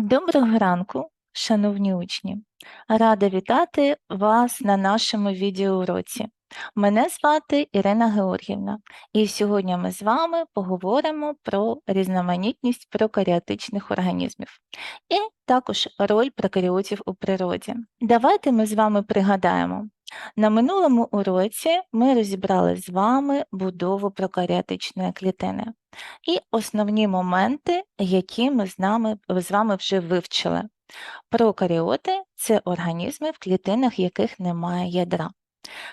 Доброго ранку, шановні учні! Рада вітати вас на нашому відеоуроці. Мене звати Ірина Георгівна, і сьогодні ми з вами поговоримо про різноманітність прокаріотичних організмів і також роль прокаріотів у природі. Давайте ми з вами пригадаємо. На минулому уроці ми розібрали з вами будову прокаріотичної клітини і основні моменти, які ми з, нами, з вами вже вивчили. Прокаріоти це організми, в клітинах яких немає ядра.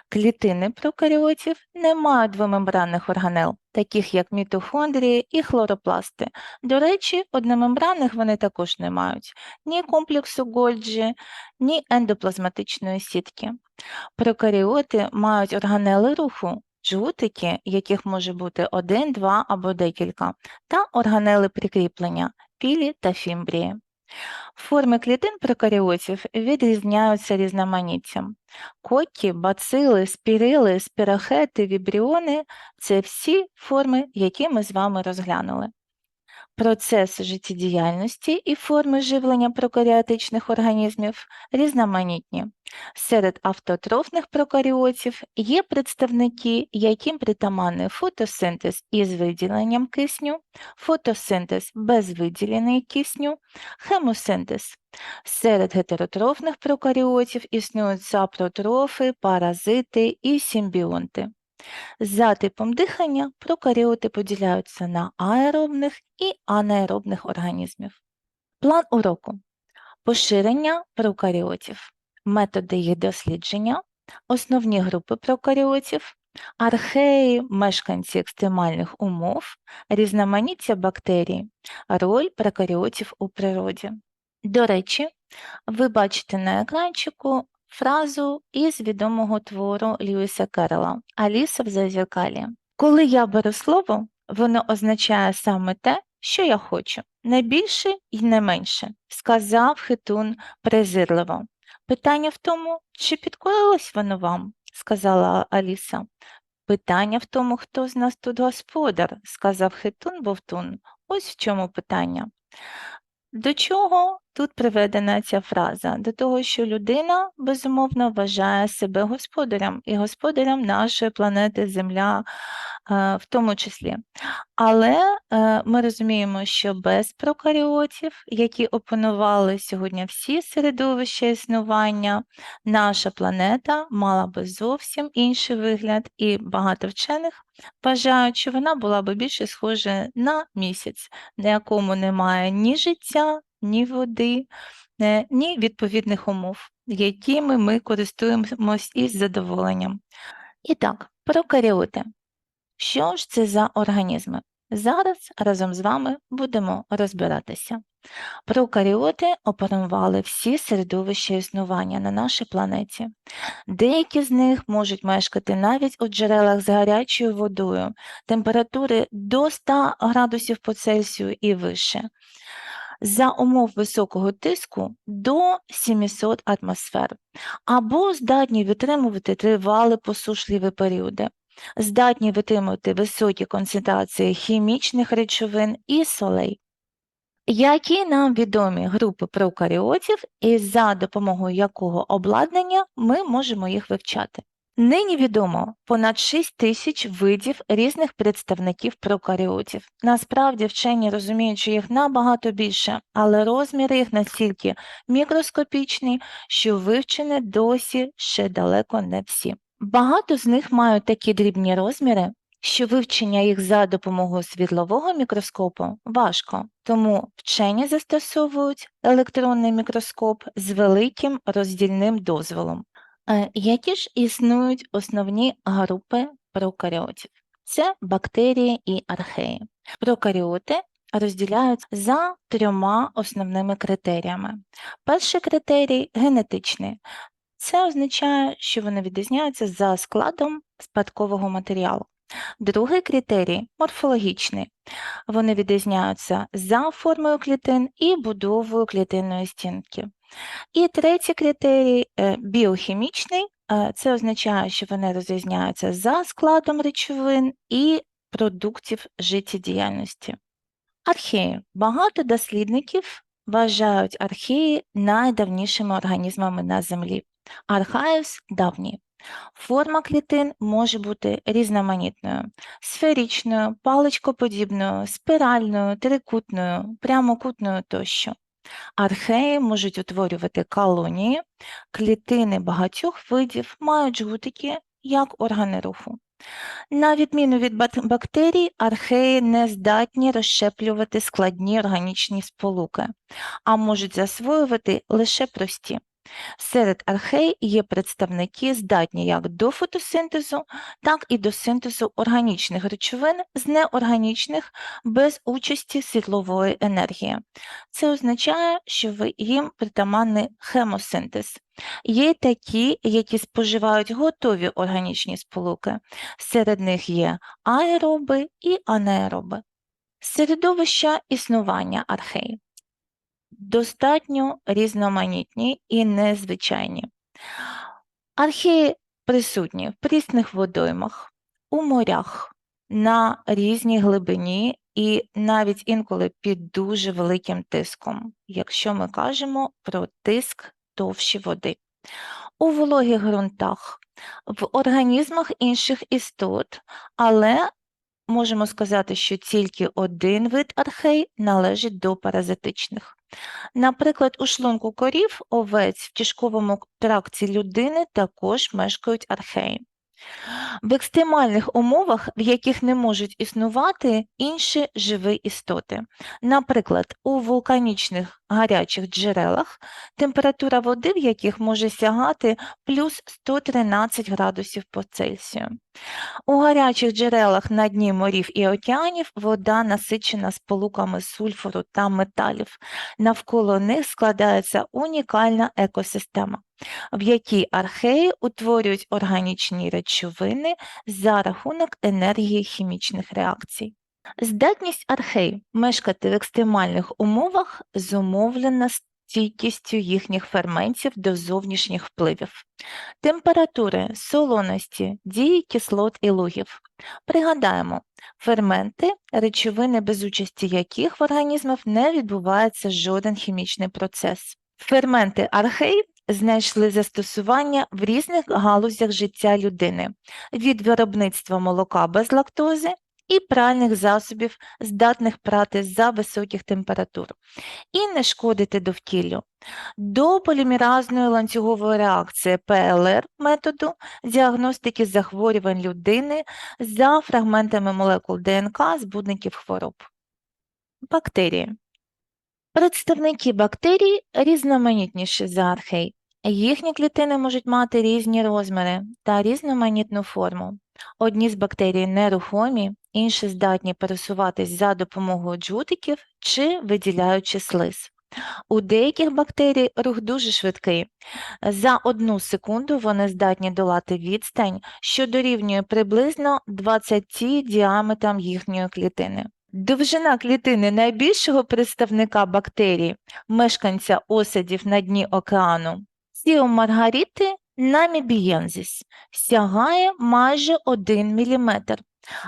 Клітини прокаріотів не мають двомембранних органел, таких як мітохондрії і хлоропласти. До речі, одномембранних вони також не мають ні комплексу Гольджі, ні ендоплазматичної сітки. Прокаріоти мають органели руху, жгутики, яких може бути один, два або декілька, та органели прикріплення пілі та фімбрії. Форми клітин прокаріотів відрізняються різноманіттям. Кокі, бацили, спірили, спірохети, вібріони це всі форми, які ми з вами розглянули. Процеси життєдіяльності і форми живлення прокаріотичних організмів різноманітні. Серед автотрофних прокаріотів є представники, яким притаманний фотосинтез із виділенням кисню, фотосинтез без виділення кисню, хемосинтез. Серед гетеротрофних прокаріотів існують сапротрофи, паразити і симбіонти. За типом дихання прокаріоти поділяються на аеробних і анаеробних організмів. План уроку. Поширення прокаріотів, методи їх дослідження, основні групи прокаріотів, археї, мешканці екстремальних умов, різноманіття бактерій, роль прокаріотів у природі. До речі, ви бачите на екранчику фразу із відомого твору Льюіса Керрела Аліса в зазеркалі. Коли я беру слово, воно означає саме те, що я хочу, не більше і не менше, сказав хитун презирливо. Питання в тому, чи підкорилось воно вам, сказала Аліса. Питання в тому, хто з нас тут господар, сказав хитун Бовтун. Ось в чому питання. До чого тут приведена ця фраза? До того, що людина безумовно вважає себе господарем і господарем нашої планети Земля е, в тому числі. Але е, ми розуміємо, що без прокаріотів, які опанували сьогодні всі середовища існування, наша планета мала би зовсім інший вигляд, і багато вчених вважають, що вона була би більше схожа на місяць, на якому немає ні життя, ні води, е, ні відповідних умов, якими ми користуємось із задоволенням. І так, прокаріоти. Що ж це за організми? Зараз разом з вами будемо розбиратися. Прокаріоти опанували всі середовища існування на нашій планеті. Деякі з них можуть мешкати навіть у джерелах з гарячою водою, температури до 100 градусів по Цельсію і вище. За умов високого тиску до 700 атмосфер, або здатні витримувати тривалі посушливі періоди здатні витримувати високі концентрації хімічних речовин і солей. Які нам відомі групи прокаріотів і за допомогою якого обладнання ми можемо їх вивчати? Нині відомо понад 6 тисяч видів різних представників прокаріотів. Насправді вчені розуміють, що їх набагато більше, але розміри їх настільки мікроскопічні, що вивчені досі ще далеко не всі. Багато з них мають такі дрібні розміри, що вивчення їх за допомогою світлового мікроскопу важко, тому вчені застосовують електронний мікроскоп з великим роздільним дозволом. Е, які ж існують основні групи прокаріотів? Це бактерії і археї. Прокаріоти розділяють за трьома основними критеріями. Перший критерій генетичний. Це означає, що вони відрізняються за складом спадкового матеріалу. Другий критерій морфологічний. Вони відрізняються за формою клітин і будовою клітинної стінки. І третій критерій е, біохімічний. Е, це означає, що вони розрізняються за складом речовин і продуктів життєдіяльності. Археї. Багато дослідників вважають археї найдавнішими організмами на Землі. Архаївс – давній. Форма клітин може бути різноманітною: сферичною, паличкоподібною, спіральною, трикутною, прямокутною тощо. Археї можуть утворювати колонії, клітини багатьох видів мають жгутики як органи руху. На відміну від бактерій, археї не здатні розщеплювати складні органічні сполуки, а можуть засвоювати лише прості. Серед архей є представники, здатні як до фотосинтезу, так і до синтезу органічних речовин з неорганічних без участі світлової енергії. Це означає, що їм притаманний хемосинтез. Є такі, які споживають готові органічні сполуки. Серед них є аероби і анаероби. Середовища існування архей достатньо різноманітні і незвичайні. Археї присутні в прісних водоймах, у морях, на різній глибині і навіть інколи під дуже великим тиском, якщо ми кажемо про тиск товщі води. У вологих ґрунтах, в організмах інших істот, але можемо сказати, що тільки один вид архей належить до паразитичних. Наприклад, у шлунку корів, овець в кишковому тракті людини також мешкають археї. В екстремальних умовах, в яких не можуть існувати інші живі істоти. Наприклад, у вулканічних гарячих джерелах температура води, в яких може сягати плюс 113 градусів по Цельсію. У гарячих джерелах на дні морів і океанів вода насичена сполуками сульфуру та металів. Навколо них складається унікальна екосистема, в якій археї утворюють органічні речовини за рахунок енергії хімічних реакцій. Здатність архей мешкати в екстремальних умовах зумовлена стійкістю їхніх ферментів до зовнішніх впливів, температури, солоності, дії кислот і лугів. Пригадаємо, ферменти речовини, без участі яких в організмах не відбувається жоден хімічний процес. Ферменти архей знайшли застосування в різних галузях життя людини від виробництва молока без лактози і пральних засобів, здатних прати за високих температур, і не шкодити довкіллю. До полімеразної ланцюгової реакції ПЛР методу діагностики захворювань людини за фрагментами молекул ДНК збудників хвороб. Бактерії. Представники бактерій різноманітніші за архей. Їхні клітини можуть мати різні розміри та різноманітну форму. Одні з бактерій нерухомі, інші здатні пересуватись за допомогою джутиків чи виділяючи слиз. У деяких бактерій рух дуже швидкий. За одну секунду вони здатні долати відстань, що дорівнює приблизно 20 діаметрам їхньої клітини. Довжина клітини найбільшого представника бактерій, мешканця осадів на дні океану, Сіомаргаріти намібієнзіс, сягає майже 1 мм,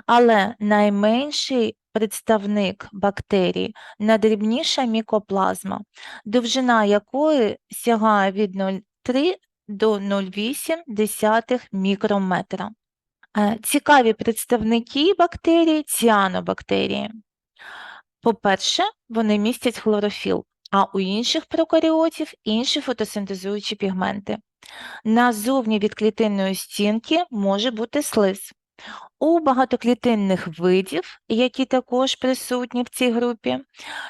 але найменший представник бактерій найдрібніша мікоплазма, довжина якої сягає від 0,3 до 0,8 мікрометра. Е, Цікаві представники бактерій ціанобактерії. По-перше, вони містять хлорофіл, а у інших прокаріотів інші фотосинтезуючі пігменти. Назовні від клітинної стінки може бути слиз. У багатоклітинних видів, які також присутні в цій групі,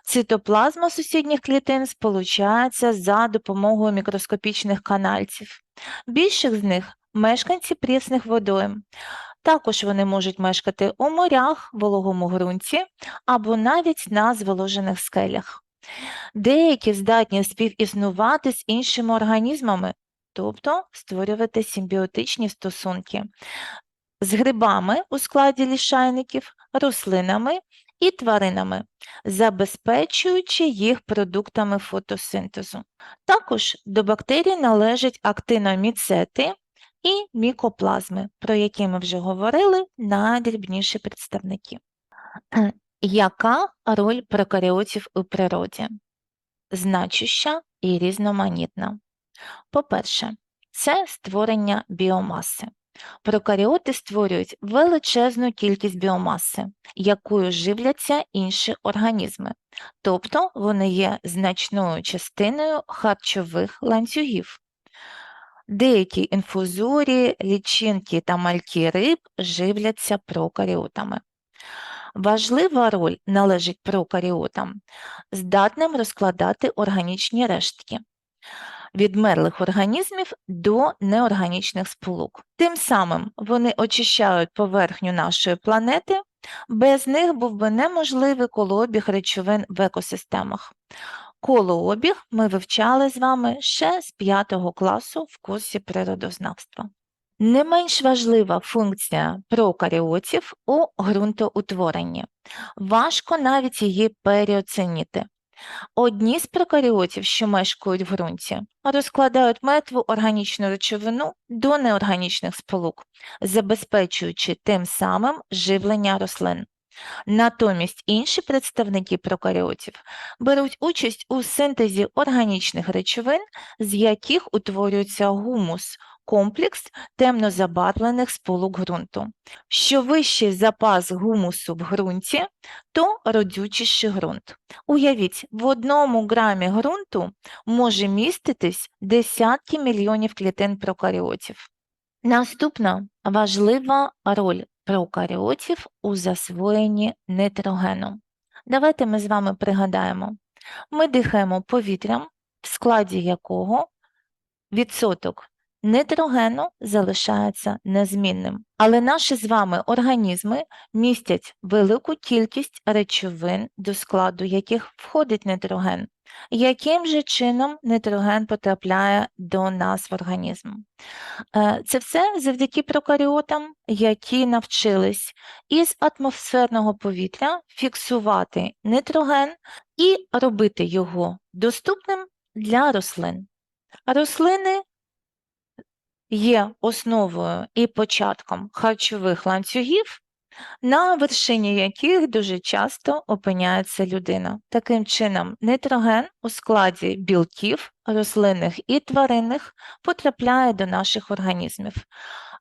цитоплазма сусідніх клітин сполучається за допомогою мікроскопічних канальців. Більших з них мешканці прісних водойм. Також вони можуть мешкати у морях, вологому ґрунті або навіть на зволожених скелях. Деякі здатні співіснувати з іншими організмами, тобто створювати симбіотичні стосунки з грибами у складі лішайників, рослинами і тваринами, забезпечуючи їх продуктами фотосинтезу. Також до бактерій належать актиноміцети і мікоплазми, про які ми вже говорили, найдрібніші представники. Яка роль прокаріотів у природі? значуща і різноманітна. По-перше, це створення біомаси. Прокаріоти створюють величезну кількість біомаси, якою живляться інші організми, тобто вони є значною частиною харчових ланцюгів. Деякі інфузорії, лічинки та мальки риб живляться прокаріотами. Важлива роль належить прокаріотам, здатним розкладати органічні рештки від мерлих організмів до неорганічних сполук. Тим самим вони очищають поверхню нашої планети, без них був би неможливий колообіг речовин в екосистемах. Колообіг ми вивчали з вами ще з 5 класу в курсі природознавства. Не менш важлива функція прокаріотів у ґрунтоутворенні. Важко навіть її переоцінити. Одні з прокаріотів, що мешкають в ґрунті, розкладають мертву органічну речовину до неорганічних сполук, забезпечуючи тим самим живлення рослин. Натомість інші представники прокаріотів беруть участь у синтезі органічних речовин, з яких утворюється гумус, комплекс темнозабарвлених сполук ґрунту. Що вищий запас гумусу в ґрунті, то родючіший ґрунт. Уявіть, в одному грамі ґрунту може міститись десятки мільйонів клітин прокаріотів. Наступна важлива роль прокаріотів у засвоєнні нитрогену. Давайте ми з вами пригадаємо. Ми дихаємо повітрям, в складі якого відсоток Нитрогену залишається незмінним, але наші з вами організми містять велику кількість речовин, до складу яких входить нитроген. Яким же чином нитроген потрапляє до нас в організм? Е, це все завдяки прокаріотам, які навчились із атмосферного повітря фіксувати нитроген і робити його доступним для рослин. Рослини є основою і початком харчових ланцюгів, на вершині яких дуже часто опиняється людина. Таким чином, нитроген у складі білків, рослинних і тваринних потрапляє до наших організмів,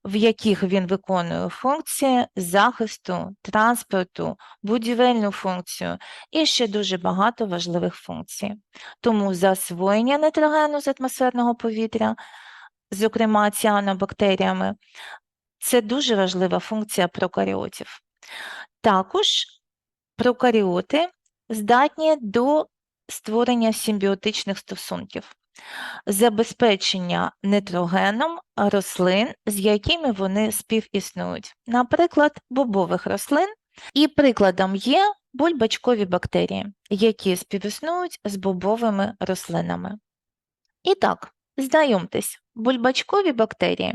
в яких він виконує функції захисту, транспорту, будівельну функцію і ще дуже багато важливих функцій. Тому засвоєння нитрогену з атмосферного повітря зокрема ціанобактеріями, це дуже важлива функція прокаріотів. Також прокаріоти здатні до створення симбіотичних стосунків, забезпечення нитрогеном рослин, з якими вони співіснують, наприклад, бобових рослин, і прикладом є бульбачкові бактерії, які співіснують з бобовими рослинами. І так, знайомтесь, Бульбачкові бактерії.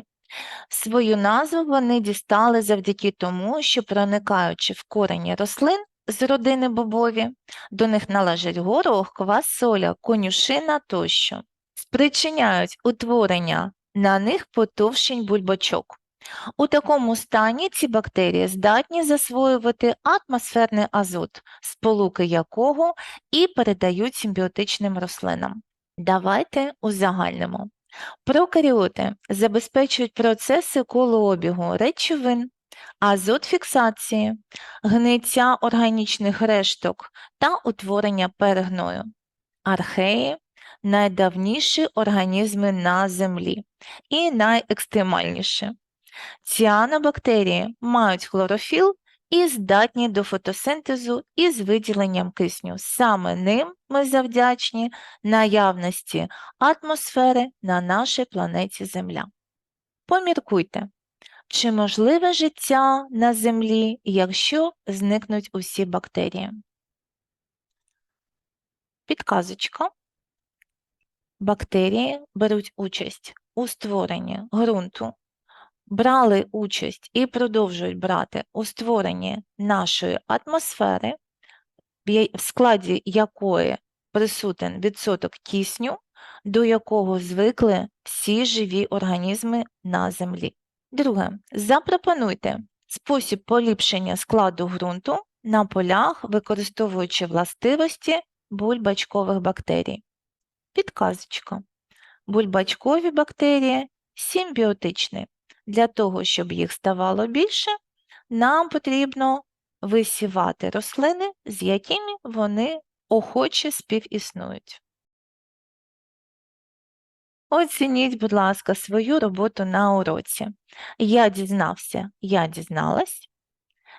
Свою назву вони дістали завдяки тому, що проникаючи в корені рослин з родини бобові, до них належать горох, квасоля, конюшина тощо, спричиняють утворення на них потовщень бульбачок. У такому стані ці бактерії здатні засвоювати атмосферний азот, сполуки якого і передають симбіотичним рослинам. Давайте узагальнимо. Прокаріоти забезпечують процеси колообігу речовин, азот фіксації, гниття органічних решток та утворення перегною. Археї найдавніші організми на Землі і найекстремальніші. Ціанобактерії мають хлорофіл і здатні до фотосинтезу із виділенням кисню. Саме ним ми завдячні наявності атмосфери на нашій планеті Земля. Поміркуйте, чи можливе життя на Землі, якщо зникнуть усі бактерії? Підказочка. Бактерії беруть участь у створенні ґрунту брали участь і продовжують брати у створенні нашої атмосфери, в складі якої присутен відсоток кисню, до якого звикли всі живі організми на Землі. Друге, запропонуйте спосіб поліпшення складу ґрунту на полях, використовуючи властивості бульбачкових бактерій. Підказочка. Бульбачкові бактерії симбіотичні. Для того, щоб їх ставало більше, нам потрібно висівати рослини, з якими вони охоче співіснують. Оцініть, будь ласка, свою роботу на уроці. Я дізнався, я дізналась.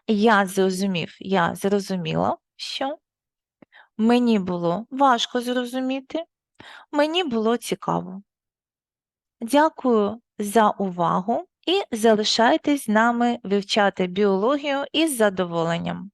Я зрозумів, я зрозуміла, що мені було важко зрозуміти, мені було цікаво. Дякую за увагу і залишайтесь з нами вивчати біологію із задоволенням.